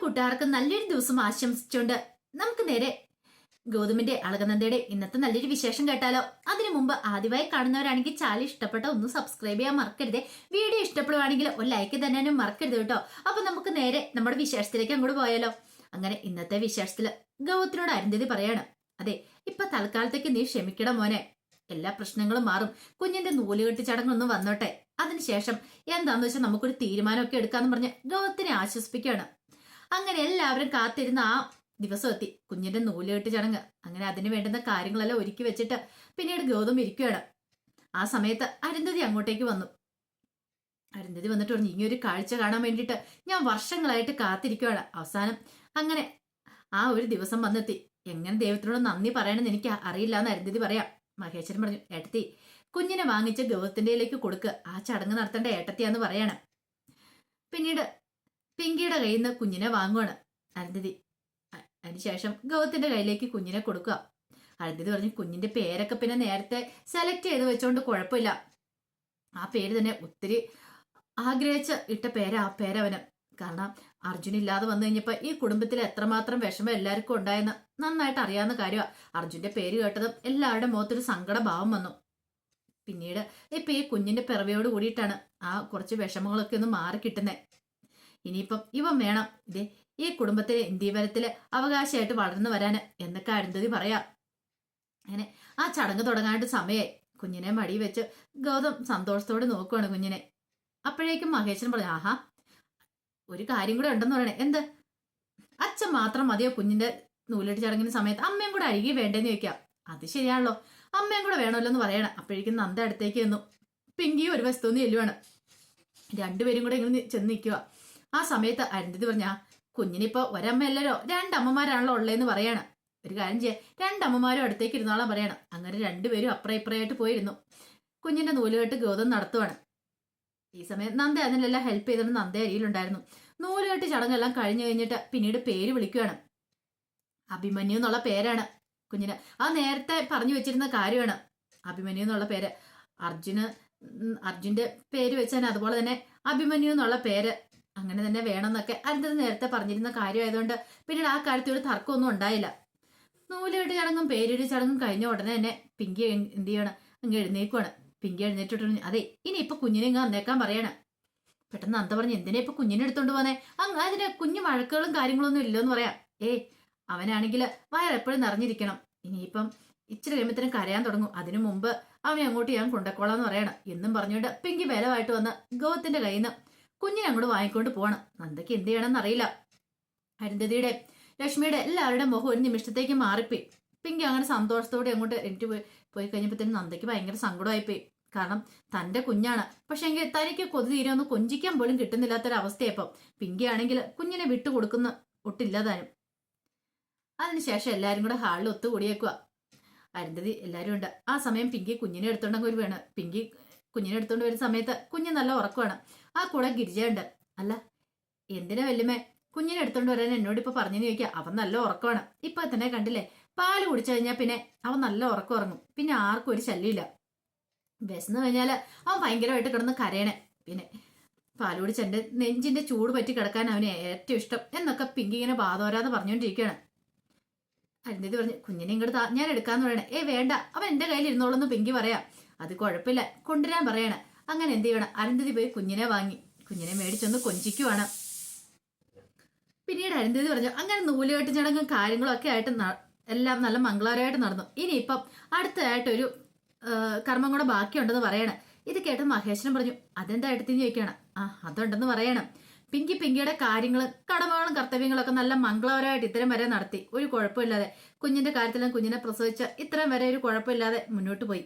കൂട്ടുകാർക്ക് നല്ലൊരു ദിവസം ആശംസിച്ചുകൊണ്ട് നമുക്ക് നേരെ ഗൗതമിന്റെ അളകനന്ദയുടെ ഇന്നത്തെ നല്ലൊരു വിശേഷം കേട്ടാലോ? അതിനു മുമ്പ് ആദ്യമായി കാണുന്നവരാണെങ്കിൽ ചാലി ഇഷ്ടപ്പെട്ട ഒന്ന് സബ്സ്ക്രൈബ് ചെയ്യാൻ മറക്കരുത്. വീഡിയോ ഇഷ്ടപ്പെടുവാണെങ്കിൽ ഒരു ലൈക്ക് തന്നെ മറക്കരുത് കേട്ടോ. അപ്പൊ നമുക്ക് നേരെ നമ്മുടെ വിശേഷത്തിലേക്ക് അങ്ങോട്ട് പോയാലോ? അങ്ങനെ ഇന്നത്തെ വിശേഷത്തിൽ ഗൗതത്തിനോട് അരുന്ധതി പറയാണ് അതെ ഇപ്പൊ തൽക്കാലത്തേക്ക് നീ ക്ഷമിക്കണം മോനെ. എല്ലാ പ്രശ്നങ്ങളും മാറും. കുഞ്ഞിന്റെ നൂലുകെട്ടി ചടങ്ങൊന്നും വന്നോട്ടെ. അതിനുശേഷം എന്താന്ന് വെച്ചാൽ നമുക്കൊരു തീരുമാനമൊക്കെ എടുക്കാന്ന് പറഞ്ഞ് ഗൗതത്തിനെ ആശ്വസിപ്പിക്കുകയാണ്. അങ്ങനെ എല്ലാവരും കാത്തിരുന്ന ആ ദിവസം എത്തി. കുഞ്ഞിന്റെ നൂലുകെട്ട് ചടങ്ങ്. അങ്ങനെ അതിന് വേണ്ടുന്ന കാര്യങ്ങളെല്ലാം ഒരുക്കി വെച്ചിട്ട് പിന്നീട് ഗൗതം ഇരിക്കുകയാണ്. ആ സമയത്ത് അരുന്ധതി അങ്ങോട്ടേക്ക് വന്നു. അരുന്ധതി വന്നിട്ട് പറഞ്ഞു ഇനി ഒരു കാഴ്ച കാണാൻ വേണ്ടിയിട്ട് ഞാൻ വർഷങ്ങളായിട്ട് കാത്തിരിക്കുകയാണ്. അവസാനം അങ്ങനെ ആ ഒരു ദിവസം വന്നെത്തി. എങ്ങനെ ദൈവത്തിനോട് നന്ദി പറയണമെന്ന് എനിക്ക് അറിയില്ല എന്ന് അരുന്ധതി പറയാം. മഹേശ്വരൻ പറഞ്ഞു ഏട്ടത്തി കുഞ്ഞിനെ വാങ്ങിച്ച് ഗൗതത്തിന്റെയിലേക്ക് കൊടുക്ക്. ആ ചടങ്ങ് നടത്തേണ്ട ഏട്ടത്തിയാന്ന് പറയാണ്. പിന്നീട് പിങ്കിയുടെ കയ്യിൽ നിന്ന് കുഞ്ഞിനെ വാങ്ങുവാണ്. അരുന്ധതി. അതിനുശേഷം ഗൗതത്തിന്റെ കയ്യിലേക്ക് കുഞ്ഞിനെ കൊടുക്കുക. അരുന്ധതി പറഞ്ഞു കുഞ്ഞിന്റെ പേരൊക്കെ പിന്നെ നേരത്തെ സെലക്ട് ചെയ്ത് വെച്ചോണ്ട് കുഴപ്പമില്ല. ആ പേര് തന്നെ ഒത്തിരി ആഗ്രഹിച്ച ഇട്ട പേരാ ആ പേരവന്. കാരണം അർജുൻ ഇല്ലാതെ വന്നു കഴിഞ്ഞപ്പോ ഈ കുടുംബത്തിൽ എത്രമാത്രം വിഷമം എല്ലാവർക്കും ഉണ്ടായെന്ന് നന്നായിട്ട് അറിയാവുന്ന കാര്യമാണ് അർജുന്റെ പേര് കേട്ടതും എല്ലാവരുടെ മുഖത്തൊരു സങ്കടഭാവം വന്നു. പിന്നീട് ഇപ്പൊ ഈ കുഞ്ഞിന്റെ പിറവിയോട് കൂടിയിട്ടാണ് ആ കുറച്ച് വിഷമങ്ങളൊക്കെ ഒന്ന് മാറി കിട്ടുന്നത് ഇനിയിപ്പം ഇവൻ വേണം. ഇതേ ഈ കുടുംബത്തിലെ ഇന്ത്യവരത്തിൽ അവകാശമായിട്ട് വളർന്നു വരാന് എന്നൊക്കെ അരുന്ധതി പറയാം. അങ്ങനെ ആ ചടങ്ങ് തുടങ്ങാനായിട്ട് സമയമായി കുഞ്ഞിനെ മടി വെച്ച് ഗൗതം സന്തോഷത്തോടെ നോക്കുവാണ് കുഞ്ഞിനെ. അപ്പോഴേക്കും മഹേശ്വരൻ പറഞ്ഞു ആഹാ ഒരു കാര്യം കൂടെ ഉണ്ടെന്ന് പറയണേ. എന്ത്? അച്ഛൻ മാത്രം മതിയോ കുഞ്ഞിന്റെ നൂലിട്ട് ചടങ്ങിന് സമയത്ത്? അമ്മയും കൂടെ അഴുകി വേണ്ടേന്ന് ചോദിക്കാം. അത് ശരിയാണല്ലോ. അമ്മയും കൂടെ വേണമല്ലോ എന്ന് പറയണം. അപ്പോഴേക്കും നന്ദ അടുത്തേക്ക് വന്നു പിങ്കിയും ഒരു വസ്തു ചെല്ലുവാണ് രണ്ടുപേരും കൂടെ ഇങ്ങനെ ചെന്ന് നിൽക്കുക ആ സമയത്ത് അരുന്ധതി പറഞ്ഞ കുഞ്ഞിനിപ്പോ ഒരമ്മയല്ലല്ലോ രണ്ടമ്മമാരാണല്ലോ ഉള്ളതെന്ന് പറയാണ്. ഒരു കാര്യം ചെയ്യാം രണ്ടമ്മമാരും അടുത്തേക്ക് ഇരുന്നോളാൻ പറയണം. അങ്ങനെ രണ്ടുപേരും അപ്പുറം ഇപ്പുറമായിട്ട് പോയിരുന്നു. കുഞ്ഞിന്റെ നൂലുകെട്ട് ഗോതം നടത്തുവാണ്. ഈ സമയം നന്ദ അതിനെല്ലാം ഹെൽപ്പ് ചെയ്തിട്ട് നന്ദ അരിയിലുണ്ടായിരുന്നു നൂലുകെട്ട് ചടങ്ങെല്ലാം കഴിഞ്ഞു കഴിഞ്ഞിട്ട് പിന്നീട് പേര് വിളിക്കുകയാണ് അഭിമന്യു എന്നുള്ള പേരാണ് കുഞ്ഞിന്. ആ നേരത്തെ പറഞ്ഞു വെച്ചിരുന്ന കാര്യമാണ് അഭിമന്യു എന്നുള്ള പേര്. അർജുന് അർജുന്റെ പേര് വെച്ചാൽ അതുപോലെ തന്നെ അഭിമന്യു എന്നുള്ള പേര് അങ്ങനെ തന്നെ വേണമെന്നൊക്കെ അരുന്ധതി നേരത്തെ പറഞ്ഞിരുന്ന കാര്യമായതുകൊണ്ട് പിന്നീട് ആ കാര്യത്തിൽ ഒരു തർക്കമൊന്നും ഉണ്ടായില്ല. നൂലിട്ട് ചടങ്ങും പേരിട്ട് ചടങ്ങും കഴിഞ്ഞ ഉടനെ തന്നെ പിങ്കി എന്ത് ചെയ്യണം? അങ്ങ് എഴുന്നേക്കുവാണ്. പിങ്കി എഴുന്നേറ്റിട്ട് അതെ ഇനി ഇപ്പൊ കുഞ്ഞിനെ ഇങ്ങ് വന്നേക്കാൻ പറയണം. പെട്ടെന്ന് അന്ത പറഞ്ഞ് എന്തിനാ ഇപ്പൊ കുഞ്ഞിനെ എടുത്തോണ്ട് പോന്നെ? അങ്ങ് അതിന് കുഞ്ഞു വഴക്കുകളും കാര്യങ്ങളൊന്നും ഇല്ലെന്ന് പറയാം. ഏ അവനാണെങ്കിൽ വയറെപ്പോഴും നിറഞ്ഞിരിക്കണം. ഇനിയിപ്പം ഇച്ചിരി കഴിയുമ്പത്തിനും കരയാൻ തുടങ്ങും. അതിനു മുമ്പ് അവനെ അങ്ങോട്ട് ഞാൻ കൊണ്ടക്കോളാന്ന് പറയണം. എന്നും പറഞ്ഞുകൊണ്ട് പിങ്കി ബലമായിട്ട് വന്ന് ഗോവത്തിന്റെ കയ്യിൽ നിന്ന് കുഞ്ഞിനെ അങ്ങോട്ട് വാങ്ങിക്കൊണ്ട് പോകണം. നന്ദയ്ക്ക് എന്ത് ചെയ്യണമെന്ന് അറിയില്ല. അരുന്ധതിയുടെ ലക്ഷ്മിയുടെ എല്ലാവരുടെയും മുഖം ഒരു നിമിഷത്തേക്ക് മാറിപ്പോയി. പിങ്കി അങ്ങനെ സന്തോഷത്തോടെ അങ്ങോട്ട് എനിക്ക് പോയി പോയി കഴിഞ്ഞപ്പോഴത്തേനും നന്ദയ്ക്ക് ഭയങ്കര സങ്കടമായിപ്പോയി. കാരണം തന്റെ കുഞ്ഞാണ്. പക്ഷെ എങ്കിൽ തനിക്ക് കൊതി തീരെ കൊഞ്ചിക്കാൻ പോലും കിട്ടുന്നില്ലാത്തൊരവസ്ഥയപ്പം പിങ്കി ആണെങ്കിൽ കുഞ്ഞിനെ വിട്ടു കൊടുക്കുന്ന ഒട്ടില്ലാതാനും. അതിനുശേഷം എല്ലാവരും കൂടെ ഹാളിൽ ഒത്തുകൂടിയേക്കുക അരുന്ധതി എല്ലാവരും ഉണ്ട്. ആ സമയം പിങ്കി കുഞ്ഞിനെ എടുത്തോണ്ടെങ്കിൽ ഒരു വേണം പിങ്കി കുഞ്ഞിനെ എടുത്തോണ്ട് വരുന്ന സമയത്ത് കുഞ്ഞ് നല്ല ഉറക്കമാണ്. ആ കൂടെ ഗിരിജയുണ്ട് അല്ല എന്തിനാ വല്യമ്മേ? കുഞ്ഞിനെ എടുത്തോണ്ട് വരാൻ എന്നോട് ഇപ്പൊ പറഞ്ഞു ചോദിക്കുക അവൻ നല്ല ഉറക്കമാണ്. ഇപ്പൊ തന്നെ കണ്ടില്ലേ? പാൽ കുടിച്ചു കഴിഞ്ഞാൽ പിന്നെ അവൻ നല്ല ഉറക്കം ഉറങ്ങും. പിന്നെ ആർക്കും ഒരു ശല്യമില്ല. വിശന്ന് കഴിഞ്ഞാൽ അവൻ ഭയങ്കരമായിട്ട് കിടന്ന് കരയണേ. പിന്നെ പാൽ കുടിച്ച് എന്റെ നെഞ്ചിന്റെ ചൂട് പറ്റി കിടക്കാൻ അവന് ഏറ്റവും ഇഷ്ടം. എന്നൊക്കെ പിങ്കി ഇങ്ങനെ ബാധോരാതെ പറഞ്ഞുകൊണ്ടിരിക്കുകയാണ്. അരുന്ധതി പറഞ്ഞു കുഞ്ഞിനെ ഇങ്ങോട്ട് ഞാൻ എടുക്കാന്ന് പറയണേ. ഏ വേണ്ട. അവൻ എന്റെ കയ്യിൽ ഇരുന്നോളൂന്ന് പിങ്കി പറയാം. അത് കുഴപ്പമില്ല. കൊണ്ടുവരാൻ പറയണേ. അങ്ങനെ എന്ത് ചെയ്യണം? അരുന്ധതി പോയി കുഞ്ഞിനെ വാങ്ങി. കുഞ്ഞിനെ മേടിച്ചൊന്ന് കൊഞ്ചിക്കുവാണ്. പിന്നീട് അരുന്ധതി പറഞ്ഞു അങ്ങനെ നൂലുകെട്ട് ചടങ്ങും കാര്യങ്ങളും ഒക്കെ ആയിട്ട് എല്ലാം നല്ല മംഗളകരമായിട്ട് നടന്നു. ഇനിയിപ്പം അടുത്തതായിട്ട് ഒരു കർമ്മം കൂടെ ബാക്കിയുണ്ടെന്ന് പറയണം. ഇത് കേട്ട് മഹേശ്വരൻ പറഞ്ഞു അതെന്താ എടുത്തിന് ചോദിക്കണം ആ അതുണ്ടെന്ന് പറയണം. പിങ്കി പിങ്കിയുടെ കാര്യങ്ങളും കടമകളും കർത്തവ്യങ്ങളൊക്കെ നല്ല മംഗളകരമായിട്ട് ഇത്തരം വരെ നടത്തി. ഒരു കുഴപ്പമില്ലാതെ കുഞ്ഞിന്റെ കാര്യത്തിലും കുഞ്ഞിനെ പ്രസവിച്ച ഇത്രയും വരെ ഒരു കുഴപ്പമില്ലാതെ മുന്നോട്ട് പോയി.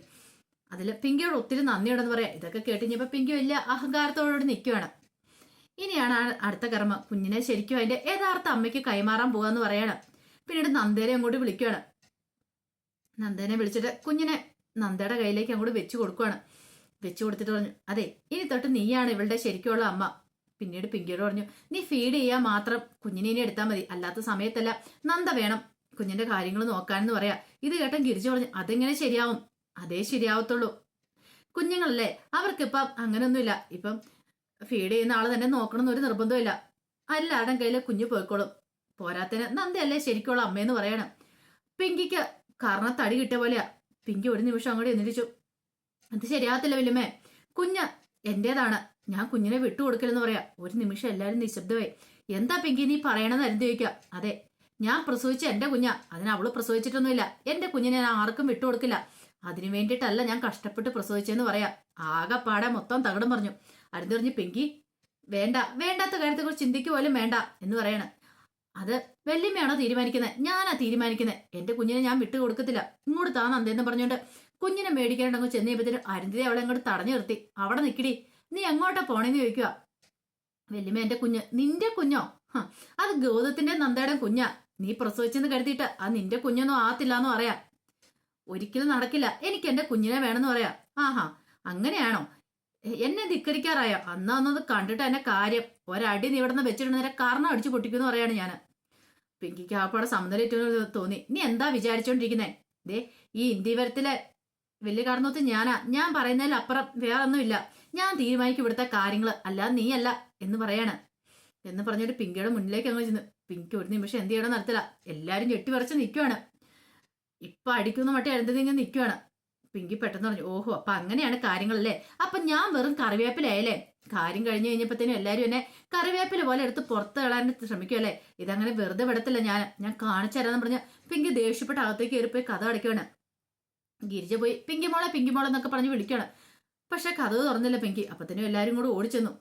അതിൽ പിങ്കിയോട് ഒത്തിരി നന്ദിയുണ്ടെന്ന് പറയാം. ഇതൊക്കെ കേട്ട് കഴിഞ്ഞപ്പോൾ പിങ്കി വലിയ അഹങ്കാരത്തോടുകൂടി നിൽക്കുകയാണ് ഇനിയാണ് അടുത്ത കർമ്മം. കുഞ്ഞിനെ ശരിക്കും അതിന്റെ യഥാർത്ഥ അമ്മയ്ക്ക് കൈമാറാൻ പോകാന്ന് പറയണം. പിന്നീട് നന്ദേനെ അങ്ങോട്ട് വിളിക്കുകയാണ് നന്ദേനെ വിളിച്ചിട്ട് കുഞ്ഞിനെ നന്ദയുടെ കയ്യിലേക്ക് അങ്ങോട്ട് വെച്ചു കൊടുക്കുകയാണ് വെച്ചു കൊടുത്തിട്ട് പറഞ്ഞു അതെ ഇനി തൊട്ട് നീയാണ് ഇവളുടെ ശരിക്കുള്ള അമ്മ. പിന്നീട് പിങ്കിയോട് പറഞ്ഞു നീ ഫീഡ് ചെയ്യാൻ മാത്രം കുഞ്ഞിനെ ഇനി എടുത്താൽ മതി. അല്ലാത്ത സമയത്തല്ല നന്ദ വേണം കുഞ്ഞിന്റെ കാര്യങ്ങൾ നോക്കാനെന്ന് പറയാ. ഇത് കേട്ടൻ ഗിരിച്ചു പറഞ്ഞു അതെങ്ങനെ ശരിയാവും? അതേ ശരിയാവത്തുള്ളൂ. കുഞ്ഞുങ്ങളല്ലേ? അവർക്കിപ്പം അങ്ങനെയൊന്നുമില്ല ഇപ്പം ഫീഡ് ചെയ്യുന്ന ആളെ തന്നെ നോക്കണം എന്നൊരു നിർബന്ധമില്ല എല്ലാവരുടെയും കയ്യിൽ കുഞ്ഞു പോയിക്കോളും. പോരാത്തിന് നന്ദയല്ലേ ശരിക്കുള്ള അമ്മയെന്ന് പറയണം. പിങ്കിക്ക് കാരണം തടി കിട്ടിയ പോലെയാ. പിങ്കി ഒരു നിമിഷം അങ്ങോട്ട് എന്നിരിച്ചു അത് ശരിയാകത്തില്ല വല്യമ്മേ. കുഞ്ഞ് എന്റേതാണ്. ഞാൻ കുഞ്ഞിനെ വിട്ടുകൊടുക്കില്ലെന്ന് പറയാ. ഒരു നിമിഷം എല്ലാവരും നിശബ്ദമായി. എന്താ പിങ്കി നീ പറയണമെന്ന് അരുന്ന് ചോദിക്കുക അതെ ഞാൻ പ്രസവിച്ച എന്റെ കുഞ്ഞാ. അതിന് അവൾ പ്രസവിച്ചിട്ടൊന്നുമില്ല. എന്റെ കുഞ്ഞിനെ ഞാൻ ആർക്കും വിട്ടുകൊടുക്കില്ല. അതിനു വേണ്ടിയിട്ടല്ല ഞാൻ കഷ്ടപ്പെട്ട് പ്രസവിച്ചെന്ന് പറയാ. ആകെപ്പാടെ മൊത്തം തകടും പറഞ്ഞു അരുന്നറിഞ്ഞ് പെങ്കി വേണ്ട വേണ്ടാത്ത കാര്യത്തെക്കുറിച്ച് ചിന്തിക്കുക പോലും വേണ്ട എന്ന് പറയണം. അത് വെല്ലിമ്മയാണോ തീരുമാനിക്കുന്നത് ഞാനാ തീരുമാനിക്കുന്നത് എന്റെ കുഞ്ഞിനെ ഞാൻ വിട്ടു കൊടുക്കത്തില്ല. ഇങ്ങോട്ട് താ നന്ദേന്ന് പറഞ്ഞുകൊണ്ട് കുഞ്ഞിനെ മേടിക്കാനുണ്ടെങ്കിൽ ചെന്ന് കഴിയുമ്പത്തിന് അരുന്ധതി അവളെ അങ്ങോട്ട് തടഞ്ഞു നിർത്തി. അവിടെ നിൽക്കടി നീ എങ്ങോട്ടാ പോണേന്ന് ചോദിക്കുക വെല്ലിമ്മ എന്റെ കുഞ്ഞ് നിന്റെ കുഞ്ഞോ? അത് ഗൗതത്തിന്റെ നന്ദയുടെ കുഞ്ഞാ. നീ പ്രസവിച്ചെന്ന് കരുതിയിട്ട് അത് നിന്റെ കുഞ്ഞൊന്നും ആത്തില്ലാന്ന് പറയാം. ഒരിക്കലും നടക്കില്ല. എനിക്ക് എന്റെ കുഞ്ഞിനെ വേണമെന്ന് പറയാം. ആഹാ അങ്ങനെയാണോ? എന്നെ ധിക്കരിക്കാറായോ? അന്ന് അന്നത് കണ്ടിട്ട് എന്നെ കാര്യം ഒരടി നീ ഇവിടെ നിന്ന് വെച്ചിട്ടുണ്ടെന്നെ കാരണം അടിച്ചു പൊട്ടിക്കുമെന്ന് പറയാണ് ഞാൻ പിങ്കിക്ക് ആപ്പാടെ സമനിലേറ്റു തോന്നി. നീ എന്താ വിചാരിച്ചോണ്ടിരിക്കുന്നേ? ദേ ഈ ഇന്ത്യവരത്തിലെ വലിയ കാരണത്ത് ഞാനാ. ഞാൻ പറയുന്നതിൽ അപ്പുറം വേറെ ഒന്നുമില്ല ഞാൻ തീരുമാനിക്കും ഇവിടുത്തെ കാര്യങ്ങൾ അല്ല നീയല്ല എന്ന് പറയാണ്. എന്ന് പറഞ്ഞിട്ട് പിങ്കിയുടെ മുന്നിലേക്ക് അങ്ങ് ചെന്ന്. പിങ്കി ഒരു നിമിഷം എന്ത് ചെയ്യണം നടത്തില്ല എല്ലാരും ഞെട്ടിപറിച്ച് നിൽക്കുവാണ് ഇപ്പൊ അടിക്കുന്ന മട്ടേ അരുന്തതി നിൽക്കുകയാണ് പിങ്കി പെട്ടെന്ന് പറഞ്ഞു ഓഹോ അപ്പൊ അങ്ങനെയാണ് കാര്യങ്ങളല്ലേ അപ്പൊ ഞാൻ വെറും കറിവേപ്പിലായല്ലേ? കാര്യം കഴിഞ്ഞു കഴിഞ്ഞപ്പോഴത്തേനും എല്ലാരും എന്നെ കറിവേപ്പില പോലെ എടുത്ത് പുറത്ത് കളയാൻ ശ്രമിക്കുമല്ലേ ഇതങ്ങനെ വെറുതെ വിടത്തില്ല ഞാൻ. ഞാൻ കാണിച്ചു തരാന്ന് പറഞ്ഞ പിങ്കി ദേഷ്യപ്പെട്ട് അകത്തേക്ക് കയറി പോയി കഥ അടയ്ക്കുവാണ്. ഗിരിജ പോയി പിങ്കി മോളെ പിങ്കി മോളെ എന്നൊക്കെ പറഞ്ഞ് വിളിക്കുകയാണ് പക്ഷെ കഥ തുറന്നില്ല പിങ്കി. അപ്പത്തേനും എല്ലാരും കൂടെ ഓടിച്ചെന്നു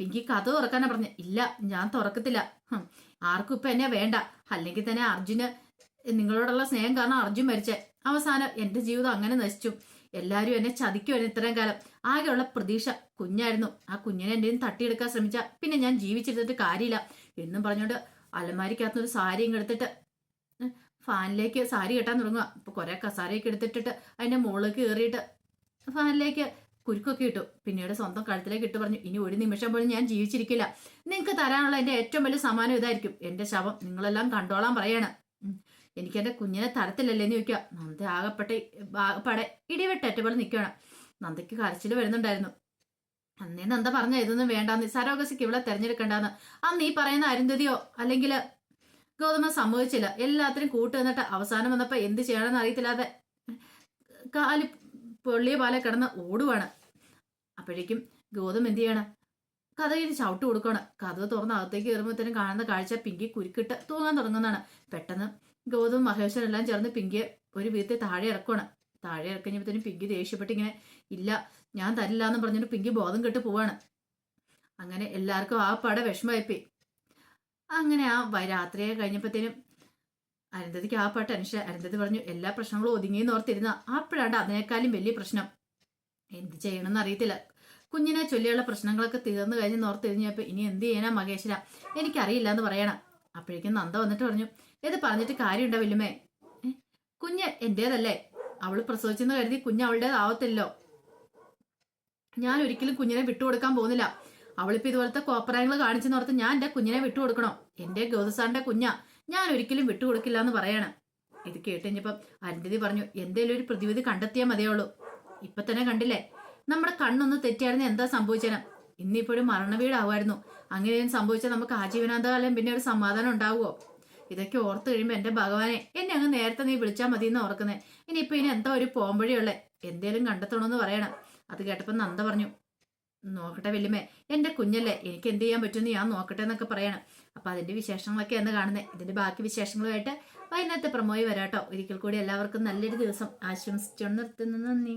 പിങ്കി കഥ തുറക്കാനാ പറഞ്ഞ ഇല്ല ഞാൻ തുറക്കത്തില്ല. ആർക്കും ഇപ്പൊ എന്നെ വേണ്ട. അല്ലെങ്കിൽ തന്നെ അർജുന് നിങ്ങളോടുള്ള സ്നേഹം കാരണം അർജുൻ മരിച്ചേ. അവസാനം എന്റെ ജീവിതം അങ്ങനെ നശിച്ചു. എല്ലാരും എന്നെ ചതിക്കുമായിരുന്നു ഇത്രയും കാലം. ആകെയുള്ള പ്രതീക്ഷ കുഞ്ഞായിരുന്നു. ആ കുഞ്ഞിനെ എന്റെയും തട്ടിയെടുക്കാൻ ശ്രമിച്ച പിന്നെ ഞാൻ ജീവിച്ചിരുന്നിട്ട് കാര്യമില്ല. എന്നും പറഞ്ഞോണ്ട് അലമാരിക്കകത്തുനിന്ന് സാരി എടുത്തിട്ട് ഫാനിലേക്ക് സാരി കെട്ടാൻ തുടങ്ങുക അപ്പൊ കുറെ കസാരയൊക്കെ എടുത്തിട്ടിട്ട് അതിന്റെ മുകളിലേക്ക് കയറിയിട്ട് ഫാനിലേക്ക് കുരുക്കൊക്കെ ഇട്ടു. പിന്നീട് സ്വന്തം കഴുത്തിലേക്ക് ഇട്ട് പറഞ്ഞു ഇനി ഒരു നിമിഷം പോലും ഞാൻ ജീവിച്ചിരിക്കില്ല. നിങ്ങൾക്ക് തരാനുള്ള എന്റെ ഏറ്റവും വലിയ സമ്മാനം ഇതായിരിക്കും. എന്റെ ശവം നിങ്ങളെല്ലാം കണ്ടോളാൻ പറയാണ്. എനിക്ക് എന്റെ കുഞ്ഞിനെ തരത്തില്ലല്ലേ എന്ന് ചോദിക്കുക നന്ദ ആകപ്പെട്ട ആകപ്പാടെ ഇടിവെട്ടേറ്റ പോലെ നിൽക്കുകയാണ് നന്ദയ്ക്ക് കരച്ചിൽ വരുന്നുണ്ടായിരുന്നു. അന്നേ നന്ദ പറഞ്ഞ ഇതൊന്നും വേണ്ട നിസാരോഗസിക്ക് ഇവിടെ തെരഞ്ഞെടുക്കണ്ടെന്ന്. അന്ന് ഈ പറയുന്ന അരുന്ധതിയോ അല്ലെങ്കിൽ ഗൗതമ സമ്മതിച്ചില്ല. എല്ലാത്തിനും കൂട്ട് നിന്നിട്ട് അവസാനം വന്നപ്പോൾ എന്ത് ചെയ്യണമെന്ന് അറിയത്തില്ലാതെ കാൽ പൊള്ളിയ പോലെ കിടന്ന് ഓടുവാണ്. അപ്പോഴേക്കും ഗൗതം എന്ത് ചെയ്യണം? കഥയിൽ ചവിട്ട് കൊടുക്കണം കഥ തുറന്ന് അകത്തേക്ക് കയറുമ്പോഴത്തേനും കാണുന്ന കാഴ്ച പിങ്കി കുരുക്കിട്ട് തൂങ്ങാൻ തുടങ്ങുന്നതാണ്. പെട്ടെന്ന് ഗൗതം മഹേശ്വരൻ എല്ലാം ചേർന്ന് പിങ്കി ഒരു വീട്ടിൽ താഴെ ഇറക്കുവാണ്. താഴെ ഇറക്കഴിഞ്ഞപ്പോഴത്തേനും പിങ്കി ദേഷ്യപ്പെട്ട് ഇങ്ങനെ ഇല്ല ഞാൻ തരില്ല എന്ന് പറഞ്ഞിട്ട് പിങ്കി ബോധം കെട്ട് പോവാണ്. അങ്ങനെ എല്ലാവർക്കും ആ പട വിഷമമായിപ്പോയി. അങ്ങനെ ആ രാത്രിയെ കഴിഞ്ഞപ്പോഴത്തേനും അരുന്ധതിക്ക് ആ പാട്ട് അനുഷ അരുന്ധതി പറഞ്ഞു എല്ലാ പ്രശ്നങ്ങളും ഒതുങ്ങിയെന്ന് ഓർത്തിരുന്ന അപ്പോഴാണ്ട് അതിനേക്കാളും വലിയ പ്രശ്നം. എന്ത് ചെയ്യണമെന്ന് അറിയത്തില്ല. കുഞ്ഞിനെ ചൊല്ലിയുള്ള പ്രശ്നങ്ങളൊക്കെ തീർന്നു കഴിഞ്ഞ് ഓർത്തിരിഞ്ഞപ്പോ ഇനി എന്ത് ചെയ്യാനാ മഹേശ്വര? എനിക്കറിയില്ല എന്ന് പറയണം. അപ്പോഴേക്കും നന്ദ വന്നിട്ട് പറഞ്ഞു ഇത് പറഞ്ഞിട്ട് കാര്യമുണ്ടോ വല്ലുമേ ഏ? കുഞ്ഞ് എന്റേതല്ലേ. അവൾ പ്രസവിച്ചെന്ന് കരുതി കുഞ്ഞ് അവളുടേതാവത്തില്ലോ ഞാൻ ഒരിക്കലും കുഞ്ഞിനെ വിട്ടുകൊടുക്കാൻ പോകുന്നില്ല. അവളിപ്പോ ഇതുപോലത്തെ കോപ്പറായങ്ങൾ കാണിച്ചെന്ന് ഓർത്ത് ഞാൻ എന്റെ കുഞ്ഞിനെ വിട്ടുകൊടുക്കണോ? എന്റെ ഗൗതസാറിന്റെ കുഞ്ഞ. ഞാൻ ഒരിക്കലും വിട്ടുകൊടുക്കില്ല എന്ന് പറയാണ്. ഇത് കേട്ട് കഴിഞ്ഞപ്പം അരുന്ധതി പറഞ്ഞു എന്തേലും ഒരു പ്രതിവിധി കണ്ടെത്തിയാൽ മതിയുള്ളൂ ഇപ്പൊ തന്നെ കണ്ടില്ലേ? നമ്മുടെ കണ്ണൊന്ന് തെറ്റിയായിരുന്നു എന്താ സംഭവിച്ചേനെ? ഇന്നിപ്പോഴും മരണവീടാവുമായിരുന്നു. അങ്ങനെയും സംഭവിച്ചാൽ നമുക്ക് ആജീവനാന്തകാലം പിന്നെ ഒരു സമാധാനം ഉണ്ടാവുമോ? ഇതൊക്കെ ഓർത്ത് കഴിയുമ്പോൾ എന്റെ ഭഗവാനെ എന്നെ അങ്ങ് നേരത്തെ നീ വിളിച്ചാൽ മതി എന്ന് ഓർക്കുന്നത് ഇനിയിപ്പോ ഇനി എന്താ ഒരു പോംവഴിയുള്ളേ? എന്തേലും കണ്ടെത്തണമെന്ന് പറയണം. അത് കേട്ടപ്പോൾ നന്ദ പറഞ്ഞു നോക്കട്ടെ വല്യമ്മേ എന്റെ കുഞ്ഞല്ലേ എനിക്ക് എന്ത് ചെയ്യാൻ പറ്റുമെന്ന് ഞാൻ നോക്കട്ടെ എന്നൊക്കെ പറയണം. അപ്പൊ അതിന്റെ വിശേഷങ്ങളൊക്കെ എന്ന് കാണുന്നത് ഇതിന്റെ ബാക്കി വിശേഷങ്ങളുമായിട്ട് വൈകുന്നേരത്തെ പ്രമോയി വരാട്ടോ. ഒരിക്കൽ കൂടി എല്ലാവർക്കും നല്ലൊരു ദിവസം ആശംസിച്ചു നിർത്തുന്നു. നന്ദി.